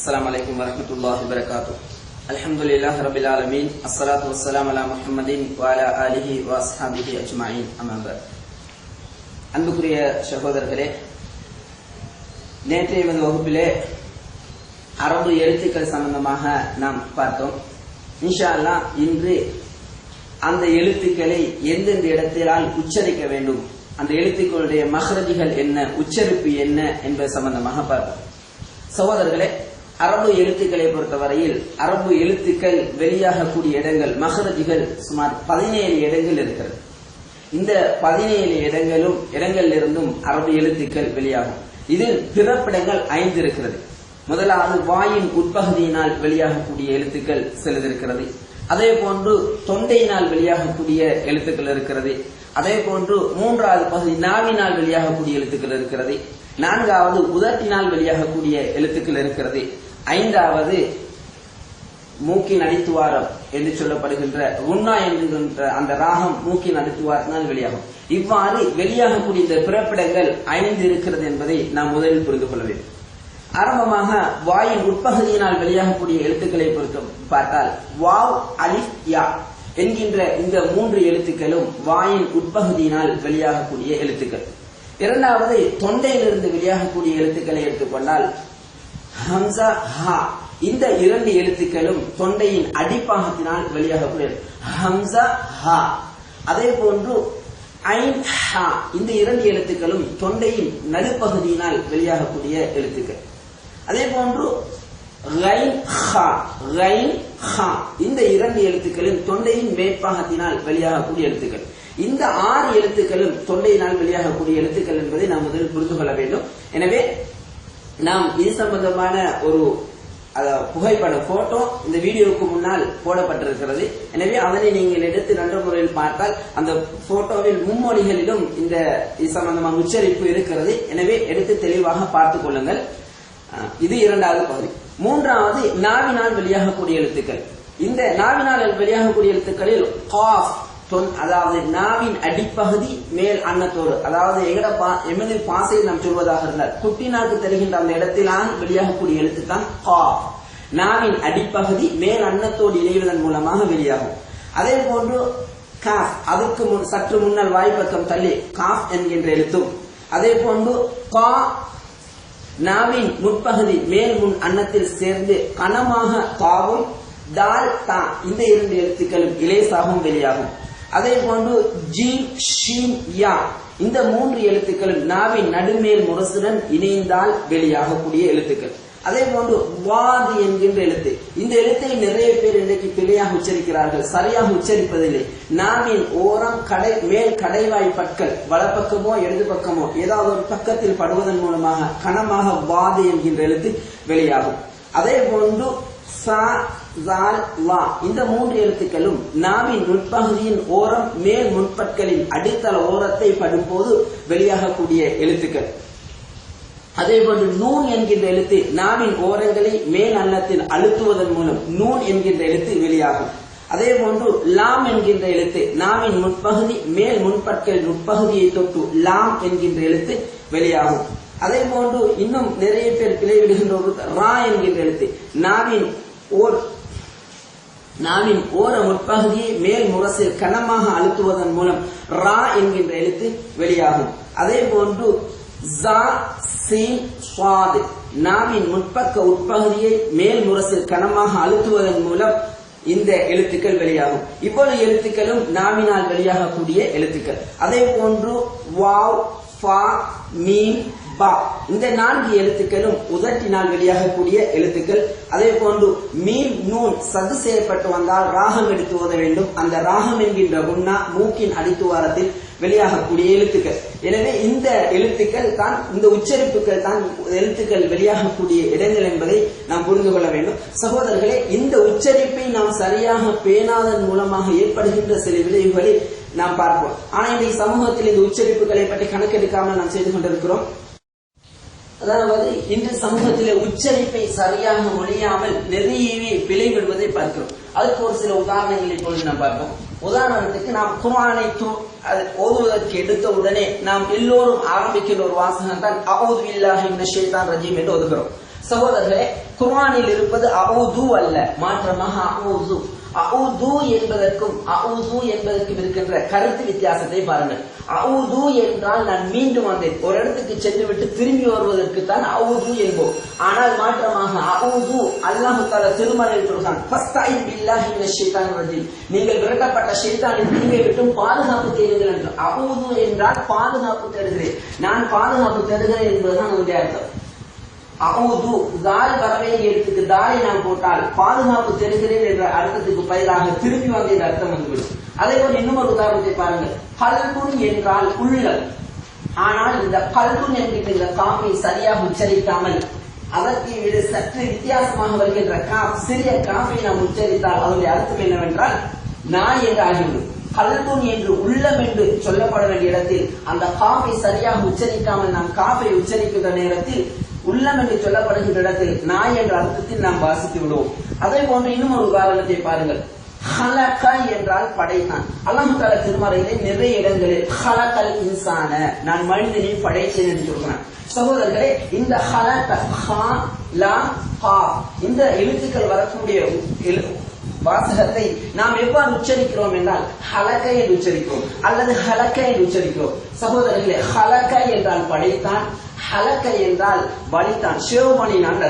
السلام عليكم ورحمة الله وبركاته الحمد لله رب العالمين الصلاة والسلام على محمد وعلى آله وأصحابه أجمعين أما بعد அன்புக்குரிய சகோதரர்களே நேற்றைய வந்து வகுப்பிலே அரபு எழுத்துக்கள் சம்பந்தமாக நாம் பார்த்தோம் இன்ஷா அல்லாஹ் இன்று அந்த எழுத்துக்களை எந்தெந்த இடத்திலால் உச்சரிக்க வேண்டும் அந்த எழுத்துக்களுடைய மகரஜிகள் என்ன உச்சரிப்பு என்ன என்பது சம்பந்தமாக பார்ப்போம் சகோதரர்களே அரபு எழுத்துக்களை பொறுத்தவரையில் அரபு எழுத்துக்கள் வெளியாகக்கூடிய இடங்கள் மகரஜிகள் சுமார் பதினேழு இடங்கள் இருக்கிறது. இந்த பதினேழு இடங்களும் இடங்களிலிருந்தும் அரபு எழுத்துக்கள் வெளியாகும். இதில் பிறப்பிடங்கள் ஐந்து இருக்கிறது. முதலாவது வாயின் உட்பகுதியினால் வெளியாகக்கூடிய எழுத்துக்கள் சிலது அதே போன்று தொண்டையினால் வெளியாகக்கூடிய எழுத்துக்கள் இருக்கிறது. அதே போன்று மூன்றாவது பகுதி நாவினால் வெளியாகக்கூடிய எழுத்துக்கள் இருக்கிறது. நான்காவது உதட்டினால் வெளியாகக்கூடிய எழுத்துக்கள் இருக்கிறது. ஐந்தாவது மூக்கின் அடித்துவாரம் என்று சொல்லப்படுகின்ற உண்ணா என்கின்ற அந்த ராகம் மூக்கின் அடித்துவாரத்தினால் வெளியாகும். இவ்வாறு வெளியாகக்கூடிய இந்த பிறப்பிடங்கள் ஐந்து இருக்கிறது என்பதை நாம் முதலில் புரிந்து கொள்ள வேண்டும். ஆரம்பமாக வாயின் உட்பகுதியினால் வெளியாகக்கூடிய எழுத்துக்களை பொறுத்த பார்த்தால் வாவ் அலிஃப் யா என்கின்ற இந்த மூன்று எழுத்துக்களும் வாயின் உட்பகுதியினால் வெளியாகக்கூடிய எழுத்துக்கள். இரண்டாவது தொண்டையிலிருந்து வெளியாகக்கூடிய எழுத்துக்களை எடுத்துக்கொண்டால் ஹம்சா ஹா. இந்த இரண்டு எழுத்துக்களும் தொண்டையின் அடிப்பாகத்தினால் வெளியாகக்கூடிய ஹம்சா ஹா. அதே போன்று ஐன் ஹா. இந்த இரண்டு எழுத்துக்களும் தொண்டையின் நடுப்பகுதியினால் வெளியாகக்கூடிய எழுத்துக்கள். அதே போன்று ஹா. இந்த இரண்டு எழுத்துக்களும் தொண்டையின் மேற்பாகத்தினால் வெளியாகக்கூடிய எழுத்துக்கள். இந்த ஆறு எழுத்துக்களும் தொண்டையினால் வெளியாகக்கூடிய எழுத்துக்கள் என்பதை நாம் முதலில் புரிந்து கொள்ள வேண்டும். எனவே நாம் இது சம்பந்தமான ஒரு புகைப்பட போட்டோ இந்த வீடியோவுக்கு முன்னால் போடப்பட்டிருக்கிறது. எனவே அதனை நீங்கள் எடுத்து நல்ல முறையில் பார்த்தால் அந்த போட்டோவில் மும்மொழிகளிலும் இந்த இது சம்பந்தமான உச்சரிப்பு இருக்கிறது. எனவே எடுத்து தெளிவாக பார்த்துக் கொள்ளுங்கள். அஹ் இது இரண்டாவது பகுதி. மூன்றாவது நாவினால் வெளியாகக்கூடிய எழுத்துக்கள். இந்த நாவினால் வெளியாகக்கூடிய எழுத்துக்களில் காஃப் தொன் அதாவது நாவின் அடிப்பகுதி மேல் அன்னத்தோடு. அதாவது எங்கட பா எமது பாசையில் நாம் சொல்வதாக இருந்தால் குட்டினாக்கு தருகின்ற அந்த இடத்திலான் வெளியாகக்கூடிய எழுத்து தான் கா. நாவின் அடிப்பகுதி மேல் அன்னத்தோடு இணைவதன் மூலமாக வெளியாகும். அதே போன்று காஃப் அதுக்கு முன் சற்று முன்னால் வாய்ப்பக்கம் தள்ளி காஃப் என்கின்ற எழுத்தும். அதே போன்று கா நாவின் முற்பகுதி மேல் முன் அன்னத்தில் சேர்ந்து கனமாக காவும் தால் தா இந்த இரண்டு எழுத்துக்களும் இலேசாகவும் வெளியாகும். அதே போன்று ஜீம் ஷீன் யா. இந்த மூன்று எழுத்துக்களும் நாவின் நடுமேல் முரசுடன் இணைந்தால் வெளியாகக்கூடிய எழுத்துக்கள். அதே போன்று வாதி என்கின்ற எழுத்து. இந்த எழுத்தை நிறைய பேர் இன்றைக்கு பிழையாக உச்சரிக்கிறார்கள். சரியாக உச்சரிப்பதில்லை. நாவின் ஓரம் கடை மேல் கடைவாய் பற்கள் வலப்பக்கமோ இடது பக்கமோ ஏதாவது ஒரு பக்கத்தில் படுவதன் மூலமாக கனமாக வாதி என்கின்ற எழுத்து வெளியாகும். அதே போன்று சா ஜால் வா இந்த மூன்று எழுத்துக்களும் நாவின் முற்பகுதியின் ஓரம் மேல் முன்பற்களின் அடித்தள ஓரத்தை படும்போது வெளியாகக்கூடிய எழுத்துக்கள். அதேபோன்று நூன் என்கின்ற எழுத்து நாவின் ஓரங்களை மேல் அன்னத்தில் அழுத்துவதன் மூலம் நூன் என்கின்ற எழுத்து வெளியாகும். அதே போன்று லாம் என்கின்ற எழுத்து நாவின் முற்பகுதி மேல் முன்பற்களின் உட்பகுதியை தொட்டு லாம் என்கின்ற எழுத்து வெளியாகும். அதே போன்று இன்னும் நிறைய பேர் பிழைவிடுகின்ற ஒரு ரா என்கின்ற எழுத்து. நாவின் ஓர் நாவின் ஓர முற்பகுதியை மேல் முரசில் கனமாக அழுத்துவதன் மூலம் ரா என்கின்ற எழுத்து வெளியாகும். அதே போன்று ஜா சீன் நாவின் முற்பக்க உட்பகுதியை மேல் முரசில் கனமாக அழுத்துவதன் மூலம் இந்த எழுத்துக்கள் வெளியாகும். இவ்வளவு எழுத்துக்களும் நாவினால் வெளியாகக்கூடிய எழுத்துக்கள். அதே போன்று வாவ் ஃபா மீன் பா இந்த நான்கு எழுத்துக்களும் உதட்டினால் வெளியாகக்கூடிய எழுத்துக்கள். அதே போன்று மீன் நூன் சது செய்யப்பட்டு வந்தால் ராகம் எடுத்து ஓத வேண்டும். அந்த ராகம் என்கின்ற குண்ணா மூக்கின் அடித்துவாரத்தில் வெளியாகக்கூடிய எழுத்துக்கள். எனவே இந்த எழுத்துக்கள் தான் இந்த உச்சரிப்புகள் தான் எழுத்துக்கள் வெளியாகக்கூடிய இடங்கள் என்பதை நாம் புரிந்து கொள்ள வேண்டும். சகோதரர்களே இந்த உச்சரிப்பை நாம் சரியாக பேணாதன் மூலமாக ஏற்படுகின்ற சில விளைவுகளை நாம் பார்ப்போம். ஆனா இன்றைக்கு சமூகத்தில் இந்த உச்சரிப்புகளை பற்றி கணக்கெடுக்காமல் நாம் செய்து கொண்டிருக்கிறோம். அதாவது இன்று சமூகத்திலே உச்சரிப்பை சரியாக மொழியாமல் நிறையவே பிழை விடுவதை பார்க்கிறோம். அதுக்கு ஒரு சில உதாரணங்களை இப்பொழுது நாம் பார்ப்போம். உதாரணத்துக்கு நாம் குரானை அது ஓதுவதற்கு எடுத்த உடனே நாம் எல்லோரும் ஆரம்பிக்கின்ற ஒரு வாசகம் தான் அவுது பில்லாஹி இந்த ஷைத்தானிர் ரஜீம் என்று ஒதுக்கிறோம் சகோதரர்களே குர்ஆனில் இருப்பது அவுது அல்ல மாற்றமாக அவுது. அவுது என்பதற்கும் அவுது என்பதற்கும் இருக்கின்ற கருத்து வித்தியாசத்தை பாருங்கள். அவுது என்றால் நான் மீண்டும் வந்தேன். ஒரு இடத்துக்கு சென்று விட்டு திரும்பி வருவதற்கு தான் அவுது என்போம். ஆனால் மாற்றமாக அவுது அல்லாஹு தாலா திருமறையில் சொல்கிறான் பில்லாஹி நீங்கள் விரட்டப்பட்ட ஷைத்தானின் தீங்கை விட்டும் பாதுகாப்பு தேடுங்கள் என்று. அவுது என்றால் பாதுகாப்பு தேடுகிறேன். நான் பாதுகாப்பு தேடுகிறேன் என்பதுதான் உங்களுடைய அர்த்தம். அவுது தால் வரவேண்டிய இடத்துக்கு தாலை நாம் போட்டால் பாதுகாப்பு தெரிகிறேன் என்ற அர்த்தத்துக்கு பதிலாக திரும்பி வந்து இந்த அர்த்தம் வந்துவிடும் அதே போல இன்னும் ஒரு உதாரணத்தை பாருங்கள். கல்குன் என்றால் உள்ளம். ஆனால் இந்த கல்குன் என்கிற இந்த காமை சரியாக உச்சரிக்காமல் அதற்கு இது சற்று வித்தியாசமாக வருகின்ற கா சிறிய காமை நாம் உச்சரித்தால் அதனுடைய அர்த்தம் என்னவென்றால் நான் என்று ஆகிவிடும். கல்குன் என்று உள்ளம் என்று சொல்லப்பட வேண்டிய இடத்தில் அந்த காப்பை சரியாக உச்சரிக்காமல் நாம் காப்பை உச்சரிக்கின்ற நேரத்தில் உள்ளம் என்று சொல்லப்படுகின்ற இடத்தில் நாய் என்ற அர்த்தத்தில் நாம் வாசித்து விடுவோம். அதே போன்று இன்னும் ஒரு உதாரணத்தை பாருங்கள். ஹலக என்றால் படைத்தான் அல்லாஹு திருமறையிலே நிறைய இடங்களில் ஹலகல் இன்சான நான் மனிதனை படைத்தேன் என்று சொல்கிறேன். சகோதரர்களே இந்த ஹலக ஹா லா ஹா இந்த எழுத்துக்கள் வரக்கூடிய வாசகத்தை நாம் எவ்வாறு உச்சரிக்கிறோம் என்றால் ஹலக என்று உச்சரிக்கிறோம். அல்லது ஹலக்க என்று உச்சரிக்கிறோம். சகோதரர்களே ஹலக என்றால் படைத்தான் ஹலக்க என்றால் வலித்தான் சிவமணினான்